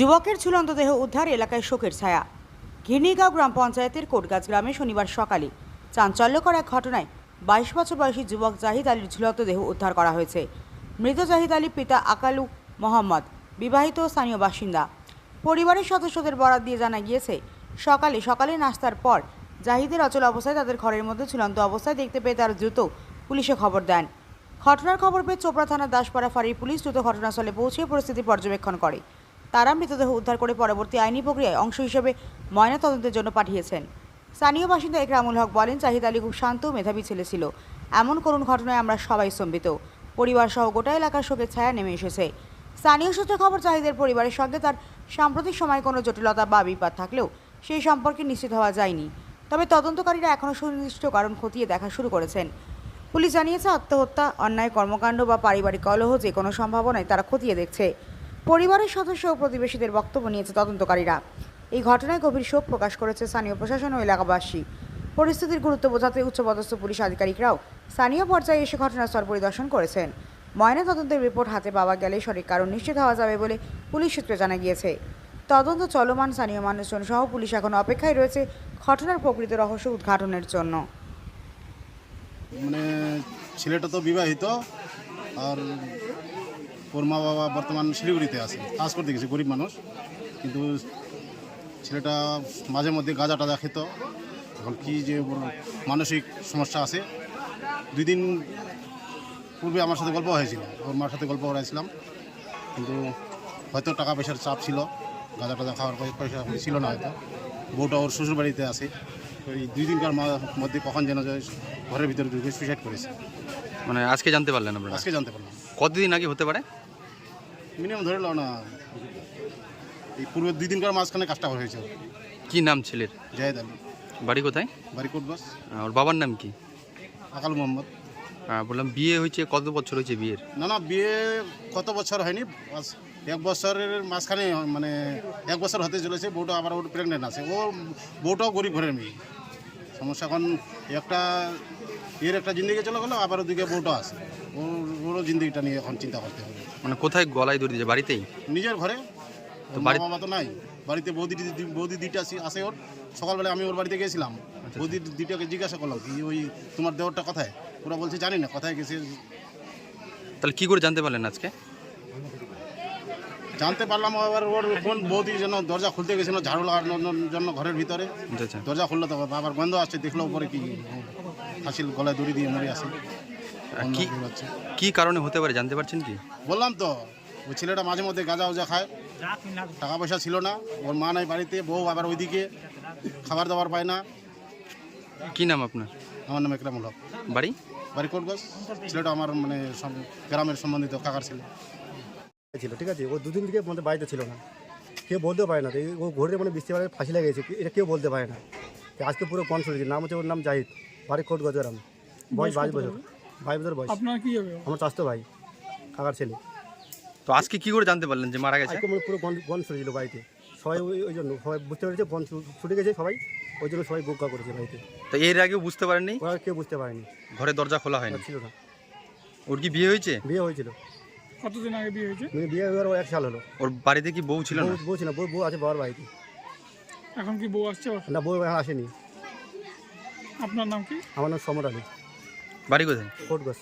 যুবকের ঝুলন্ত দেহ উদ্ধার এলাকায় শোকের ছায়া। ঘিরনিগাঁও গ্রাম পঞ্চায়েতের কোটগাছ গ্রামে শনিবার সকালে চাঞ্চল্যকর এক ঘটনায় বাইশ বছর বয়সী যুবক জাহিদ আলীর ঝুলন্ত দেহ উদ্ধার করা হয়েছে। মৃত জাহিদ আলী পিতা আকালু মোহাম্মদ, বিবাহিত স্থানীয় বাসিন্দা। পরিবারের সদস্যদের বরাত দিয়ে জানা গিয়েছে, সকালে সকালে নাস্তার পর জাহিদের অচল অবস্থায় তাদের ঘরের মধ্যে ঝুলন্ত অবস্থায় দেখতে পেয়ে তারা দ্রুত পুলিশে খবর দেন। ঘটনার খবর পেয়ে চোপড়া থানার দাসপাড়া ফাঁড়ির পুলিশ দ্রুত ঘটনাস্থলে পৌঁছে পরিস্থিতি পর্যবেক্ষণ করে। তারা মৃতদেহ উদ্ধার করে পরবর্তী আইনি প্রক্রিয়ায় অংশ হিসেবে ময়নাতদন্তের জন্য পাঠিয়েছেন। স্থানীয় বাসিন্দা একরামুল হক বলেন, জাহিদ আলী খুব শান্ত মেধাবী ছেলে ছিল। এমন করুণ ঘটনায় আমরা সবাই স্তম্ভিত। পরিবার সহ গোটা এলাকার শোকের ছায়া নেমে এসেছে। স্থানীয় সূত্রে খবর, জাহিদের পরিবারের সঙ্গে তার সাম্প্রতিক সময় কোনো জটিলতা বা বিবাদ থাকলেও সেই সম্পর্কে নিশ্চিত হওয়া যায়নি। তবে তদন্তকারীরা এখনও সুনির্দিষ্ট কারণ খতিয়ে দেখা শুরু করেছেন। পুলিশ জানিয়েছে, আত্মহত্যা, অন্যায় কর্মকাণ্ড বা পারিবারিক কলহ যে কোনো সম্ভাবনায় তারা খতিয়ে দেখছে। পরিবারের সদস্য ও প্রতিবেশীদের বক্তব্য নিয়েছে তদন্তকারীরা। এই ঘটনায় গভীর শোক প্রকাশ করেছে স্থানীয় প্রশাসন ও এলাকাবাসী। পরিস্থিতির গুরুত্ব বোঝাতে উচ্চপদস্থ পুলিশ আধিকারিকরাও স্থানীয় পর্যায়ে এসে ঘটনাস্থল পরিদর্শন করেছেন। ময়না তদন্তের রিপোর্ট হাতে পাওয়া গেলে সঠিক কারণ নিশ্চিত হওয়া যাবে বলে পুলিশ সূত্রে জানা গিয়েছে। তদন্ত চলমান, স্থানীয় মানুষজন সহ পুলিশ এখন অপেক্ষায় রয়েছে ঘটনার প্রকৃত রহস্য উদ্ঘাটনের জন্য। মানে ছেলেটা তো বিবাহিত, আর ওর মা বাবা বর্তমান শিলিগুড়িতে আছে। কাজ করতে গেছে গরিব মানুষ। কিন্তু ছেলেটা মাঝে মধ্যে গাঁজা টাজা খেত। এখন কি যে ওর মানসিক সমস্যা আছে। দুই দিন পূর্বে আমার সাথে গল্প হয়েছিল। ওর মার সাথে গল্প করাইছিলাম। কিন্তু হয়তো টাকা পয়সার চাপ ছিল। গাঁজা টাজা খাওয়ার পয়- পয়সা ছিল না হয়তো। বউটা ওর শ্বশুর বাড়িতে আছে। ওই দুই দিনকার মধ্যে কখন যেন ঘরের ভিতরে ঢুকে সুইসাইড করেছে। মানে আজকে জানতে পারলেন আপনারা? আজকে জানতে পারলাম। কতদিন আগে হতে পারে? মিনিমাম ধরে নাও না। এই পূর্বে দুই দিনকার মাঝখানে কাজটা হয়েছে। কি নাম ছেলের? জাহেদ আলী। বাড়ি কোথায়? বাড়ি কোটবাস ওর বাবার নাম কি? আকাল মোহাম্মদ। বললাম বিয়ে হয়েছে কত বছর হয়েছে বিয়ের? না না বিয়ে কত বছর হয়নি এক বছরের মাঝখানে মানে এক বছর হতে চলেছে বউটা আবার ওর প্রেগনেন্ট আছে। ও বউটাও গরিব ঘরের মেয়ে। সমস্যা এখন একটা এর একটা জিন্দিগি চলে গেলো আবার ওদিকে বউটা আছে। ওর ওরও জিন্দিগিটা নিয়ে এখন চিন্তা করতে হবে। মানে কোথায় গলায় দড়ি দিয়েছে? বাড়িতেই? নিজের ঘরে। তো বাড়ি- বাবা তো নাই। বাড়িতে বৌদি বৌদি দিটা আসি- আসে ওর। সকালবেলা আমি ওর বাড়িতে গেছিলাম। আচ্ছা। বৌদি দিটাকে জিজ্ঞাসা করলাম কি ওই তোমার দেওয়ারটা কোথায়? ওরা বলছে জানি না কোথায় গেছে? তাহলে কী করে জানতে পারলেন আজকে? জানতে পারলাম আবার ওর কোন বৌদি যেন দরজা খুলতে গেছিল ঝাড়ু লাগানোর জন্য ঘরের ভিতরে। আচ্ছা, আচ্ছা। দরজা খুললো তো আবার বন্ধ আসছে দেখল পরে কি হাসিল গলায় দড়ি দিয়ে মরে আসে কি- কারণে হতে পারে জানতে পারছেন কি? বললাম তো ওই ছেলেটা মাঝে মধ্যে গাঁজা উজা খায়। টাকা পয়সা ছিল না ওর মা নাই বাড়িতে বউ আবার ওইদিকে খাবার দাবার পায় না। কি নাম আপনার? আমার নাম একরামুল হক। বাড়ি? বাড়ি কোটগঞ্জ। ছেলেটা আমার মানে গ্রামের সম্বন্ধিত কাকার ছেলে। ছিল ঠিক আছে? ও দুদিন থেকে মধ্যে বাড়িতে ছিল না। কেউ বলতে পারে না। ও ঘুরে মানে বৃষ্টি বাড়ি ফাঁসি লেগেছে এটা কেউ বলতে পারে না। আজকে পুরো কন শুনেছি নাম হচ্ছে ওর নাম জাহিদ। বাড়ি কোট গজরাম। বয়স বাইশ বছর। বাইশ বছর বয়স। আপনার কি হবে? আমার চাষতো ভাই কাকার ছেলে। তো আজকে কি করে জানতে পারলেন যে মারা গেছে? আজকে মানে পুরো গন গন শুনেছিল বাড়িতে। সবাই ওই জন্য সবাই বুঝতে পেরেছে গন ছুটে গেছে সবাই। ওই জন্য সবাই বুকা করেছে বাড়িতে। তো এর আগেও বুঝতে পারেননি? ওরা কেউ বুঝতে পারেনি। ঘরে দরজা খোলা হয়নি? ছিল না। ওর কি বিয়ে হয়েছে? বিয়ে হয়েছিল। কতদিন আগে বিয়ে হয়েছে? মানে বিয়ে হওয়ার এক সাল হলো। ওর বাড়িতে কি বউ ছিল না? বউ বউ ছিল না, বউ বউ আছে বাবার বাড়িতে। এখন কি বউ আসছে না বউ এখন আসেনি। আপনার নাম কি? আমার নাম সমর আলী। বাড়ি কোথায়? ফোর্ট গাছ।